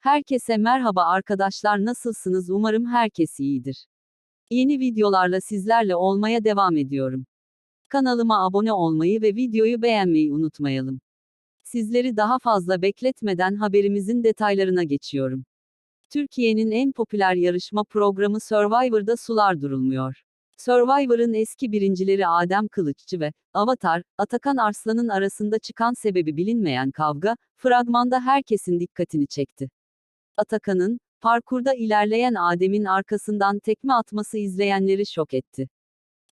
Herkese merhaba arkadaşlar nasılsınız umarım herkes iyidir. Yeni videolarla sizlerle olmaya devam ediyorum. Kanalıma abone olmayı ve videoyu beğenmeyi unutmayalım. Sizleri daha fazla bekletmeden haberimizin detaylarına geçiyorum. Türkiye'nin en popüler yarışma programı Survivor'da sular durulmuyor. Survivor'ın eski birincileri Adem Kılıççı ve Avatar, Atakan Arslan'ın arasında çıkan sebebi bilinmeyen kavga, fragmanda herkesin dikkatini çekti. Atakan'ın, parkurda ilerleyen Adem'in arkasından tekme atması izleyenleri şok etti.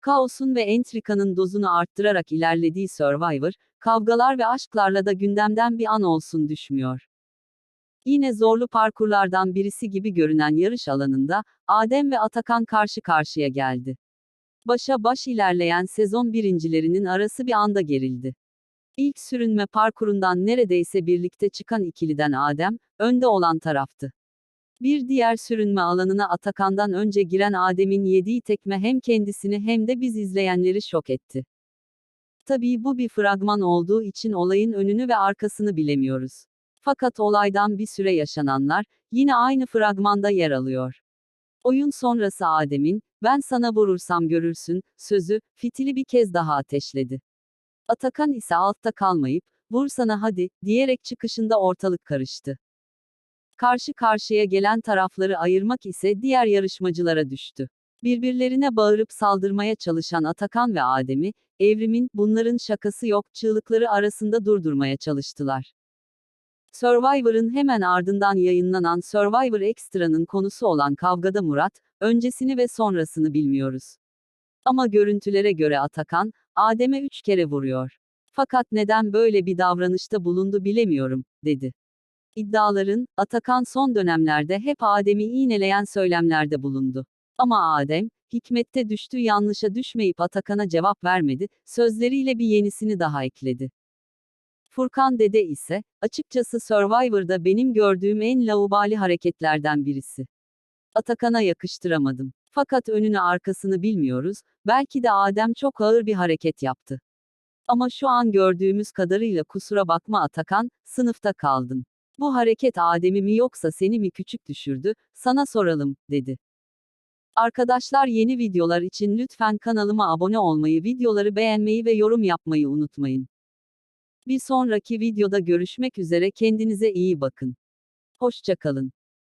Kaosun ve entrikanın dozunu arttırarak ilerlediği Survivor, kavgalar ve aşklarla da gündemden bir an olsun düşmüyor. Yine zorlu parkurlardan birisi gibi görünen yarış alanında, Adem ve Atakan karşı karşıya geldi. Başa baş ilerleyen sezon birincilerinin arası bir anda gerildi. İlk sürünme parkurundan neredeyse birlikte çıkan ikiliden Adem, önde olan taraftı. Bir diğer sürünme alanına Atakan'dan önce giren Adem'in yediği tekme hem kendisini hem de biz izleyenleri şok etti. Tabii bu bir fragman olduğu için olayın önünü ve arkasını bilemiyoruz. Fakat olaydan bir süre yaşananlar, yine aynı fragmanda yer alıyor. Oyun sonrası Adem'in, ben sana vurursam görürsün, sözü, fitili bir kez daha ateşledi. Atakan ise altta kalmayıp, vur sana hadi, diyerek çıkışında ortalık karıştı. Karşı karşıya gelen tarafları ayırmak ise diğer yarışmacılara düştü. Birbirlerine bağırıp saldırmaya çalışan Atakan ve Adem'i, evrimin, bunların şakası yok, çığlıkları arasında durdurmaya çalıştılar. Survivor'ın hemen ardından yayınlanan Survivor Extra'nın konusu olan kavgada Murat, öncesini ve sonrasını bilmiyoruz. Ama görüntülere göre Atakan, Adem'e üç kere vuruyor. Fakat neden böyle bir davranışta bulundu bilemiyorum, dedi. İddiaların, Atakan son dönemlerde hep Adem'i iğneleyen söylemlerde bulundu. Ama Adem, hikmette düştüğü yanlışa düşmeyip Atakan'a cevap vermedi, sözleriyle bir yenisini daha ekledi. Furkan Dede ise, açıkçası Survivor'da benim gördüğüm en laubali hareketlerden birisi. Atakan'a yakıştıramadım. Fakat önünü arkasını bilmiyoruz, belki de Adem çok ağır bir hareket yaptı. Ama şu an gördüğümüz kadarıyla kusura bakma Atakan, sınıfta kaldın. Bu hareket Adem'i mi yoksa seni mi küçük düşürdü, sana soralım, dedi. Arkadaşlar yeni videolar için lütfen kanalıma abone olmayı, videoları beğenmeyi ve yorum yapmayı unutmayın. Bir sonraki videoda görüşmek üzere kendinize iyi bakın. Hoşçakalın.